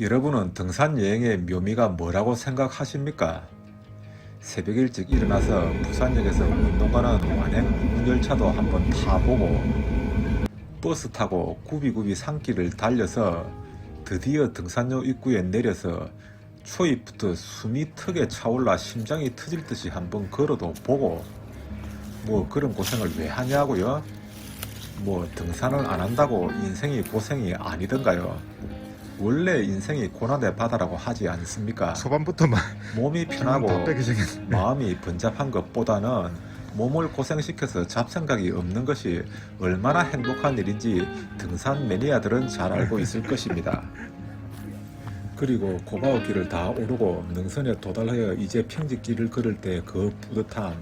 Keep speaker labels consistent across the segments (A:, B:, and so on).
A: 여러분은 등산 여행의 묘미가 뭐라고 생각하십니까? 새벽 일찍 일어나서 부산역에서 운동 가는 완행 운전열차도 한번 타보고 버스 타고 구비구비 산길을 달려서 드디어 등산로 입구에 내려서 초입부터 숨이 턱에 차올라 심장이 터질 듯이 한번 걸어도 보고 뭐 그런 고생을 왜 하냐고요? 뭐 등산을 안 한다고 인생이 고생이 아니던가요? 원래 인생이 고난의 바다라고 하지 않습니까?
B: 소반부터만
A: 몸이 편하고. 마음이 번잡한 것보다는 몸을 고생시켜서 잡생각이 없는 것이 얼마나 행복한 일인지 등산 매니아들은 잘 알고 있을 것입니다. 그리고 고바오 길을 다 오르고 능선에 도달하여 이제 평지길을 걸을 때 그 뿌듯함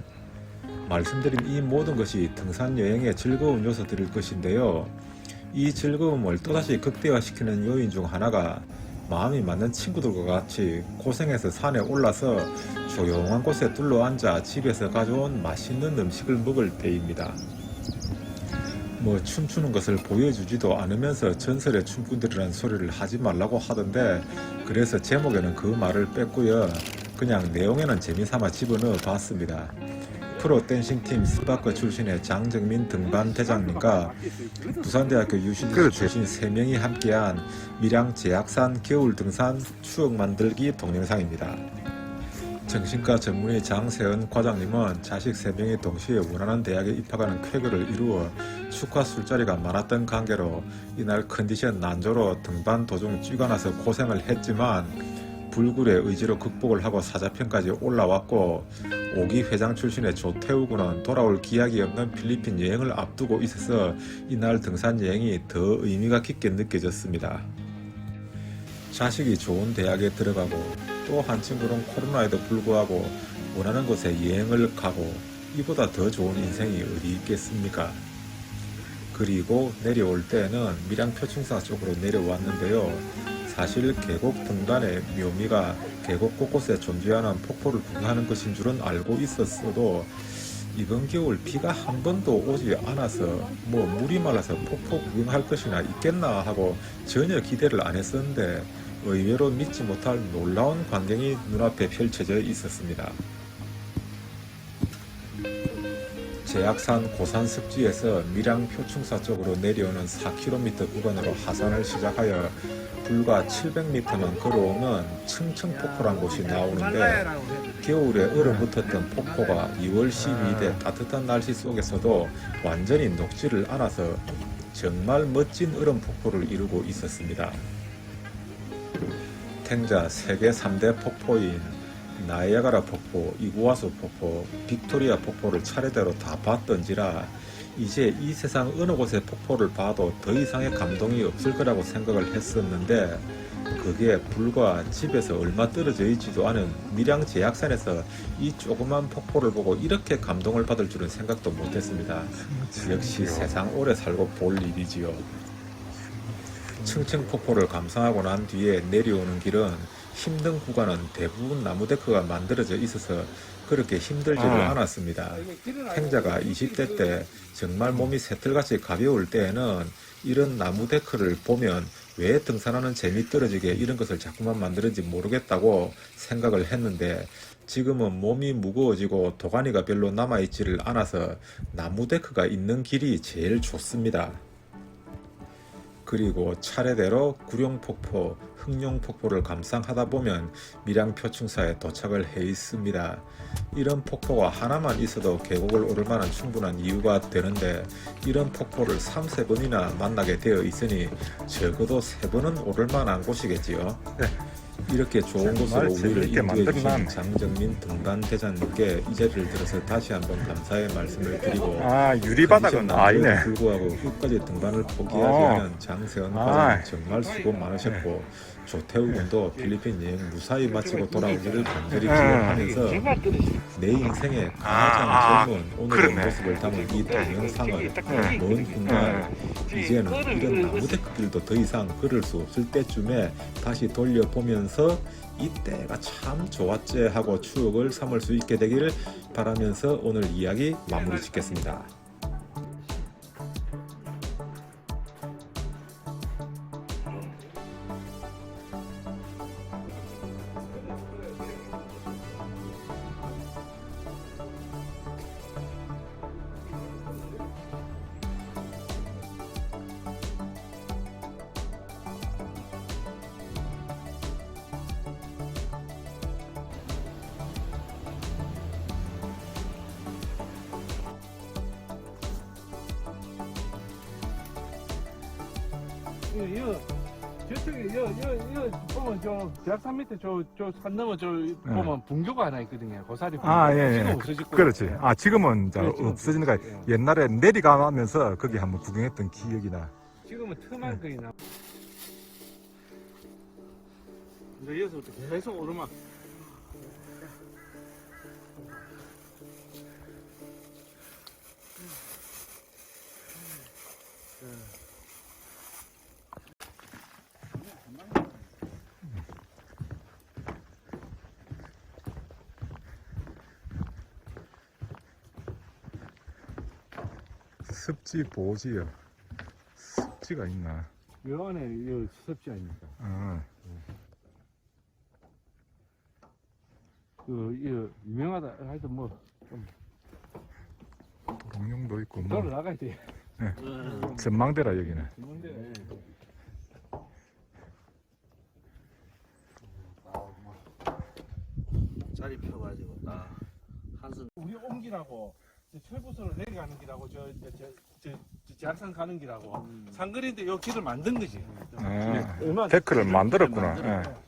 A: 말씀드린 이 모든 것이 등산 여행의 즐거운 요소들일 것인데요. 이 즐거움을 또다시 극대화시키는 요인 중 하나가 마음이 맞는 친구들과 같이 고생해서 산에 올라서 조용한 곳에 둘러앉아 집에서 가져온 맛있는 음식을 먹을 때입니다. 뭐 춤추는 것을 보여주지도 않으면서 전설의 춤꾼들이라는 소리를 하지 말라고 하던데 그래서 제목에는 그 말을 뺐고요. 그냥 내용에는 재미삼아 집어넣어 봤습니다. 프로 댄싱팀 스파크 출신의 장정민 등반 대장님과 부산대학교 유신
B: 그렇지.
A: 출신 3명이 함께한 밀양 제약산 겨울 등산 추억 만들기 동영상입니다. 정신과 전문의 장세은 과장님은 자식 3명이 동시에 원하는 대학에 입학하는 쾌거를 이루어 축하 술자리가 많았던 관계로 이날 컨디션 난조로 등반 도중 쥐가 나서 고생을 했지만 불굴의 의지로 극복을 하고 사자편까지 올라왔고 오기 회장 출신의 조태우 군은 돌아올 기약이 없는 필리핀 여행을 앞두고 있어서 이날 등산 여행이 더 의미가 깊게 느껴졌습니다. 자식이 좋은 대학에 들어가고 또 한 친구는 코로나에도 불구하고 원하는 곳에 여행을 가고 이보다 더 좋은 인생이 어디 있겠습니까? 그리고 내려올 때는 밀양 표충사 쪽으로 내려왔는데요. 사실 계곡 등반의 묘미가 계곡 곳곳에 존재하는 폭포를 구경하는 것인 줄은 알고 있었어도 이번 겨울 비가 한 번도 오지 않아서 뭐 물이 말라서 폭포 구경할 것이나 있겠나 하고 전혀 기대를 안 했었는데 의외로 믿지 못할 놀라운 광경이 눈앞에 펼쳐져 있었습니다. 제약산 고산 습지에서 밀양 표충사 쪽으로 내려오는 4km 구간으로 하산을 시작하여 불과 700m만 걸어오면 층층폭포란 곳이 나오는데 겨울에 얼어붙었던 폭포가 2월 12일에 따뜻한 날씨 속에서도 완전히 녹지를 않아서 정말 멋진 얼음 폭포를 이루고 있었습니다. 탱자 세계 3대 폭포인 나이아가라 폭포, 이구아수 폭포, 빅토리아 폭포를 차례대로 다 봤던지라 이제 이 세상 어느 곳의 폭포를 봐도 더 이상의 감동이 없을 거라고 생각을 했었는데 그게 불과 집에서 얼마 떨어져 있지도 않은 밀양 제약산에서 이 조그만 폭포를 보고 이렇게 감동을 받을 줄은 생각도 못했습니다. 역시 세상 오래 살고 볼 일이지요. 층층 폭포를 감상하고 난 뒤에 내려오는 길은 힘든 구간은 대부분 나무 데크가 만들어져 있어서 그렇게 힘들지를
B: 아.
A: 않았습니다. 행자가 20대 때 정말 몸이 새틀같이 가벼울 때에는 이런 나무 데크를 보면 왜 등산하는 재미 떨어지게 이런 것을 자꾸만 만드는지 모르겠다고 생각을 했는데 지금은 몸이 무거워지고 도가니가 별로 남아있지를 않아서 나무 데크가 있는 길이 제일 좋습니다. 그리고 차례대로 구룡폭포, 흑룡폭포를 감상하다 보면 밀양 표충사에 도착을 해 있습니다. 이런 폭포가 하나만 있어도 계곡을 오를 만한 충분한 이유가 되는데 이런 폭포를 3, 4번이나 만나게 되어 있으니 적어도 3번은 오를 만한 곳이겠지요.
B: 네.
A: 이렇게 좋은 곳으로 우리를 인도해 주신. 장정민 등반 대장님께 이 자리를 들어서 다시 한번 감사의 말씀을 드리고
B: 아 유리바닥은 아니네.
A: 불구하고 끝까지 등반을 포기하지
B: 어.
A: 않은 장세현
B: 아이.
A: 과장님 정말 수고 많으셨고 조태우 군도 필리핀 여행 무사히 마치고 돌아오기를 간절히
B: 음.
A: 기원하면서 내 인생의 가장
B: 아, 아,
A: 젊은 오늘의
B: 그러네.
A: 모습을 담은 이 동영상을
B: 음.
A: 먼 훗날 이제는 이런 나무데크길도 더 이상 걸을 수 없을 때쯤에 다시 돌려보면서 이때가 참 좋았지 하고 추억을 삼을 수 있게 되기를 바라면서 오늘 이야기 마무리 짓겠습니다.
B: 이거, 저쪽에, 이거, 이거, 이거, 보면 저, 대학산 밑에 저, 저 산 넘어 저, 보면 분교가 하나 있거든요. 고사리 분교.
C: 아, 예, 예.
B: 지금.
C: 그렇지. 아, 지금은 이제
B: 네, 지금
C: 없어지는 거야.
B: 없어졌고,
C: 옛날에 내리가면서 거기 한번 구경했던 기억이 나.
B: 지금은
C: 네.
B: 틈한 거이 나. 이제 여기서부터 계속 오르막.
C: 습지 보지요. 습지가 있나?
B: 요 안에 이 섭지 아닙니까?
C: 어.
B: 그, 이거 유명하다. 하여튼 뭐,
C: 도롱뇽도 있고 뭐
B: 나가야 돼.
C: 전망대라 여기는.
B: 좋은데.
D: 자리 펴가지고 딱 한숨
B: 우리 옮기라고 저 철부서로 내려가는 길하고 저, 저, 저, 저, 저 제약산 가는 길하고 상거리인데 요 길을 만든 거지.
C: 아,
B: 얼마
C: 데크를 만들었구나. 예.